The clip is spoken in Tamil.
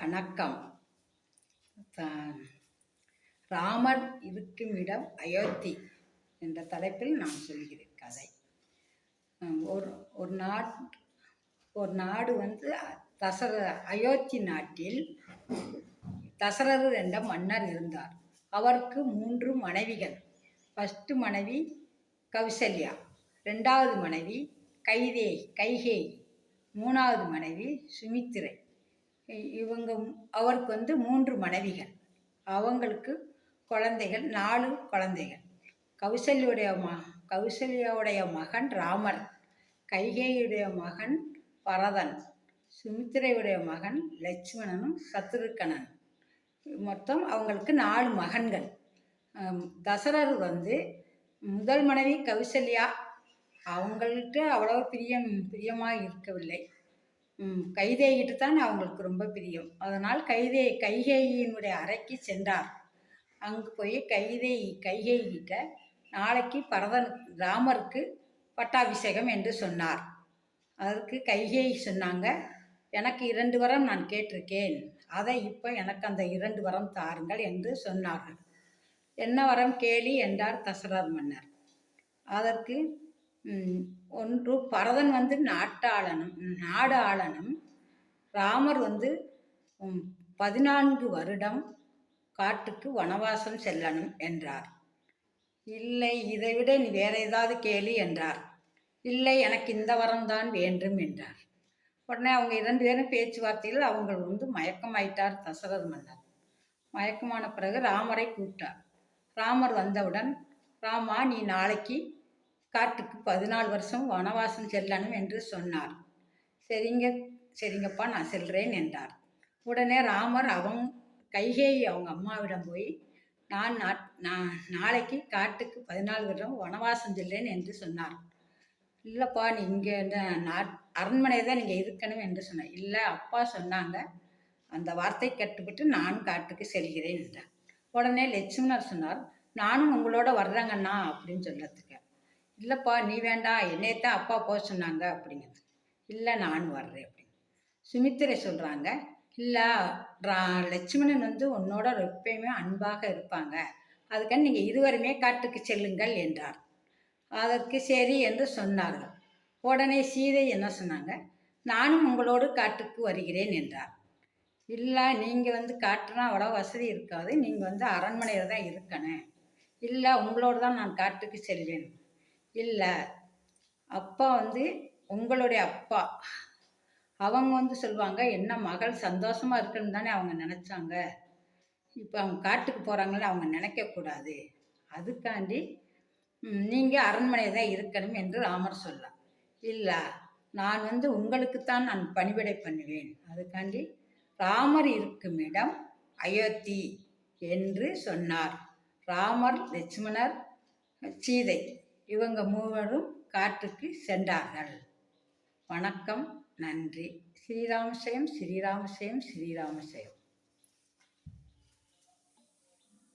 வணக்கம். த- ராமர் இருக்கும் இடம் அயோத்தி என்ற தலைப்பில் நான் சொல்கிறேன் கதை. ஒரு ஒரு நாட் ஒரு நாடு வந்து தசர அயோத்தி நாட்டில் தசரதர் என்ற மன்னர் இருந்தார். அவருக்கு மூன்று மனைவிகள். ஃபஸ்ட்டு மனைவி கௌசல்யா ரெண்டாவது மனைவி கைதே கைகேயி மூணாவது மனைவி சுமித்திரை. இவங்க அவருக்கு வந்து மூன்று மனைவிகள். அவங்களுக்கு குழந்தைகள் நாலு குழந்தைகள். கௌசல்யுடைய ம கௌசல்யாவுடைய மகன் ராமர் கைகேயுடைய மகன் பரதன் சுமித்திரையுடைய மகன் லட்சுமணனும் சத்ருக்கணன். மொத்தம் அவங்களுக்கு நாலு மகன்கள். தசரர் வந்து முதல் மனைவி கௌசல்யா. அவங்கள்ட்ட அவ்வளோ பிரியம் பிரியமாக இருக்கவில்லை. கைதேயிட்டு தான் அவங்களுக்கு ரொம்ப பிரியம். அதனால் கைதே கைகேயினுடைய அறைக்கு சென்றார். அங்கு போய் கைதேயி கைகேயி கிட்ட நாளைக்கு பரதன் ராமருக்கு பட்டாபிஷேகம் என்று சொன்னார். அதற்கு கைகேயி சொன்னாங்க எனக்கு இரண்டு வரம் நான் கேட்டிருக்கேன். அதை இப்போ எனக்கு அந்த இரண்டு வரம் தாருங்கள் என்று சொன்னார்கள். என்ன வரம் கேளி என்றார் தசரர் மன்னர். அதற்கு ஒன்று பரதன் வந்து நாட்டாளனும் நாடு ஆளனும் ராமர் வந்து பதினான்கு வருடம் காட்டுக்கு வனவாசம் செல்லணும் என்றார். இல்லை இதை விட நீ வேற ஏதாவது கேளு என்றார். இல்லை எனக்கு இந்த வரம்தான் வேண்டும் என்றார். உடனே அவங்க இரண்டு பேரும் பேச்சுவார்த்தையில் அவங்க வந்து மயக்கமாயிட்டார் தசரத மன்னர் மயக்கமான பிறகு ராமரை கூப்பிட்டார். ராமர் வந்தவுடன் ராமா நீ நாளைக்கு காட்டுக்கு பதினாலு வருஷம் வனவாசம் செல்லணும் என்று சொன்னார். சரிங்க சரிங்கப்பா நான் செல்றேன் என்றார். உடனே ராமர் அவன் கைகேயி அவங்க அம்மாவிடம் போய் நான் நாட்- நான் நாளைக்கு காட்டுக்கு பதினாலு வருடம் வனவாசம் செல்லேன் என்று சொன்னார். இல்லைப்பா நீ இங்கே நாட் அரண்மனை தான் நீங்கள் இருக்கணும் என்று சொன்னார். இல்லை அப்பா சொன்னாங்க. அந்த வார்த்தை கட்டுப்பட்டு நான் காட்டுக்கு செல்கிறேன் என்றார். உடனே லட்சுமணர் சொன்னார் நானும் உங்களோட வர்றேங்கண்ணா அப்படின்னு சொல்லத்துக்கு. இல்லைப்பா நீ வேண்டாம் என்னையத்தான் அப்பா போக சொன்னாங்க அப்படிங்கிறது. இல்லை நான் வர்றேன் அப்படின்னு. சுமித்திரை சொல்கிறாங்க இல்லை லட்சுமணன் வந்து உன்னோட எப்பயுமே அன்பாக இருப்பாங்க. அதுக்காக நீங்கள் இதுவரையுமே காட்டுக்கு செல்லுங்கள் என்றார். அதற்கு சரி என்று சொன்னார்கள். உடனே சீதை என்ன சொன்னாங்க நானும் உங்களோடு காட்டுக்கு வருகிறேன் என்றார். இல்லை நீங்கள் வந்து காட்டுனா அவ்வளோ வசதி இருக்காது நீங்கள் வந்து அரண்மனையில் தான் இருக்கணும். இல்லை உங்களோடு தான் நான் காட்டுக்கு செல்வேன். இல்லை. அப்பா வந்து உங்களுடைய அப்பா. அவங்க வந்து சொல்லுவாங்க என்ன மகள் சந்தோஷமாக இருக்குன்னு தானே அவங்க நினச்சாங்க. இப்போ அவங்க காட்டுக்கு போகிறாங்கன்னு அவங்க நினைக்கக்கூடாது அதுக்காண்டி நீங்கள் அரண்மனை தான் இருக்கணும் என்று ராமர் சொல்லலாம் இல்லை நான் வந்து உங்களுக்குத்தான் நான் பணிவிடை பண்ணுவேன். அதுக்காண்டி ராமர் இருக்கும் இடம் அயோத்தி என்று சொன்னார். ராமர் லட்சுமணர் சீதை. இவங்க மூவரும் காட்டுக்கு சென்றார்கள். வணக்கம் நன்றி. ஸ்ரீராமசயம் ஸ்ரீராமசயம் ஸ்ரீராமசயம்.